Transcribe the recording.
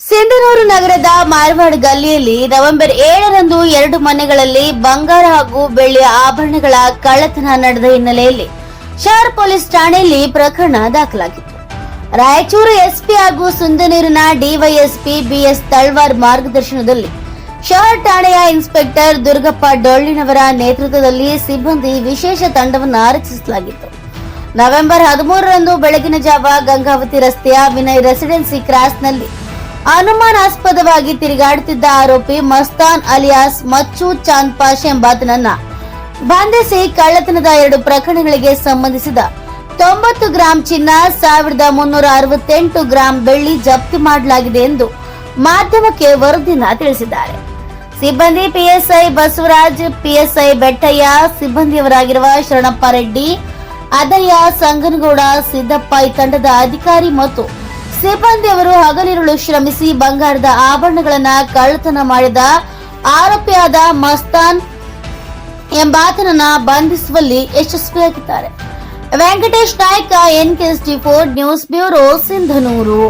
ಸಿಂಧನೂರು ನಗರದ ಮಾರ್ವಾಡ್ ಗಲ್ಲಿಯಲ್ಲಿ ನವೆಂಬರ್ ಏಳರಂದು ಎರಡು ಮನೆಗಳಲ್ಲಿ ಬಂಗಾರ ಹಾಗೂ ಬೆಳ್ಳಿಯ ಆಭರಣಗಳ ಕಳ್ಳತನ ನಡೆದ ಹಿನ್ನೆಲೆಯಲ್ಲಿ ಶಹರ್ ಪೊಲೀಸ್ ಠಾಣೆಯಲ್ಲಿ ಪ್ರಕರಣ ದಾಖಲಾಗಿತ್ತು. ರಾಯಚೂರು ಎಸ್ಪಿ ಹಾಗೂ ಸುಂದನೂರಿನ ಡಿವೈಎಸ್ಪಿ ಬಿಎಸ್ ತಳ್ವಾರ್ ಮಾರ್ಗದರ್ಶನದಲ್ಲಿ ಶಹರ್ ಠಾಣೆಯ ಇನ್ಸ್ಪೆಕ್ಟರ್ ದುರ್ಗಪ್ಪ ಡೊಳ್ಳಿನವರ ನೇತೃತ್ವದಲ್ಲಿ ಸಿಬ್ಬಂದಿ ವಿಶೇಷ ತಂಡವನ್ನು ರಚಿಸಲಾಗಿತ್ತು ನವೆಂಬರ್ ಹದಿಮೂರರಂದು ಬೆಳಗಿನ ಜಾವ ಗಂಗಾವತಿ ರಸ್ತೆಯ ವಿನಯ್ ರೆಸಿಡೆನ್ಸಿ ಕ್ರಾಸ್ನಲ್ಲಿ ಅನುಮಾನಾಸ್ಪದವಾಗಿ ತಿರುಗಾಡುತ್ತಿದ್ದ ಆರೋಪಿ ಮಸ್ತಾನ್ ಅಲಿಯಾಸ್ ಮಚ್ಚು ಚಾಂದ್ ಪಾಷ್ ಎಂಬಾತನನ್ನ ಬಂಧಿಸಿ ಕಳ್ಳತನದ ಎರಡು ಪ್ರಕರಣಗಳಿಗೆ ಸಂಬಂಧಿಸಿದ ತೊಂಬತ್ತು ಗ್ರಾಂ ಚಿನ್ನ, ಸಾವಿರದ ಮುನ್ನೂರ ಅರವತ್ತೆಂಟು ಗ್ರಾಂ ಬೆಳ್ಳಿ ಜಪ್ತಿ ಮಾಡಲಾಗಿದೆ ಎಂದು ಮಾಧ್ಯಮಕ್ಕೆ ವರದಿನ ತಿಳಿಸಿದ್ದಾರೆ. ಸಿಬ್ಬಂದಿ ಪಿಎಸ್ಐ ಬಸವರಾಜ್, ಪಿಎಸ್ಐ ಬೆಟ್ಟಯ್ಯ, ಸಿಬ್ಬಂದಿಯವರಾಗಿರುವ ಶರಣಪ್ಪ ರೆಡ್ಡಿ ಅದಯ್ಯ ಸಂಗನಗೌಡ, ಸಿದ್ದಪ್ಪ ಈ ತಂಡದ ಅಧಿಕಾರಿ ಮತ್ತು ಸಿಬ್ಬಂದಿಯವರು ಹಗಲಿರುಳು ಶ್ರಮಿಸಿ ಬಂಗಾರದ ಆಭರಣಗಳನ್ನ ಕಳ್ಳತನ ಮಾಡಿದ ಆರೋಪಿಯಾದ ಮಸ್ತಾನ್ ಎಂಬಾತನನ್ನ ಬಂಧಿಸುವಲ್ಲಿ ಯಶಸ್ವಿಯಾಗಿದ್ದಾರೆ. Venkatesh Naik NKST four news bureau, Sindhanur.